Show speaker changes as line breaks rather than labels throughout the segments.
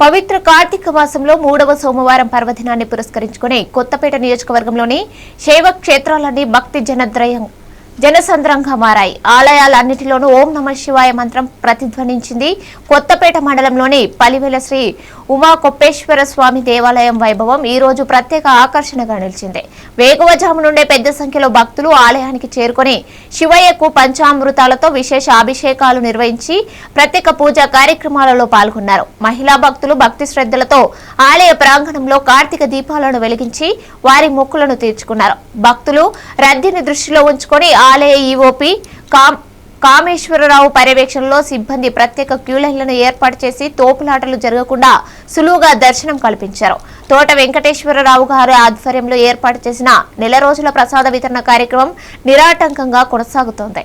పవిత్ర కార్తీక మాసంలో మూడవ సోమవారం పర్వదినాన్ని పురస్కరించుకుని కొత్తపేట నియోజకవర్గంలోని శైవ క్షేత్రాలన్నీ భక్తి జనద్రయం జనసంద్రంగా మారాయి ఆలయాలన్నిటిలోనూ ఓం నమ శివాయ మంత్రం ప్రతిధ్వనించింది కొత్తపేట మండలంలోని పలివెల శ్రీ ఉమా కొప్పేశ్వర స్వామి దేవాలయం వైభవం ఈ రోజు ప్రత్యేక ఆకర్షణగా నిలిచింది. వేకువజాము నుండే పెద్ద సంఖ్యలో భక్తులు ఆలయానికి చేరుకొని శివయ్యకు పంచామృతాలతో విశేష అభిషేకాలు నిర్వహించి ప్రత్యేక పూజా కార్యక్రమాలలో పాల్గొన్నారు. మహిళా భక్తులు భక్తి శ్రద్ధలతో ఆలయ ప్రాంగణంలో కార్తీక దీపాలను వెలిగించి వారి మొక్కులను తీర్చుకున్నారు. భక్తులు రద్దీని దృష్టిలో ఉంచుకొని ఆలయ ఈఓపి కామ్ కామేశ్వరరావు పర్యవేక్షణలో సిబ్బంది ప్రత్యేక క్యూలైన్లను ఏర్పాటు చేసి తోపులాటలు జరగకుండా సులువుగా దర్శనం కల్పించారు. తోట వెంకటేశ్వరరావు గారి ఆధ్వర్యంలో ఏర్పాటు చేసిన నెల రోజుల ప్రసాద వితరణ కార్యక్రమం నిరాటంకంగా కొనసాగుతోంది.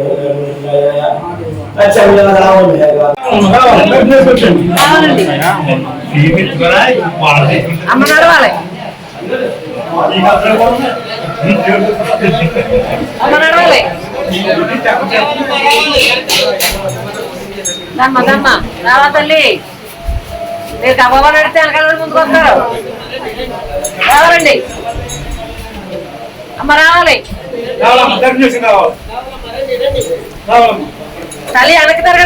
అమ్మ నడవాలి అమ్మ నడవాలి దమ్మ దమ్మ రావా తల్లి మీరు కబాబా నడితే వెనకాల ముందుకు వస్తారు రావాలండి అమ్మ రావాలి తల్లి వెనక తరగ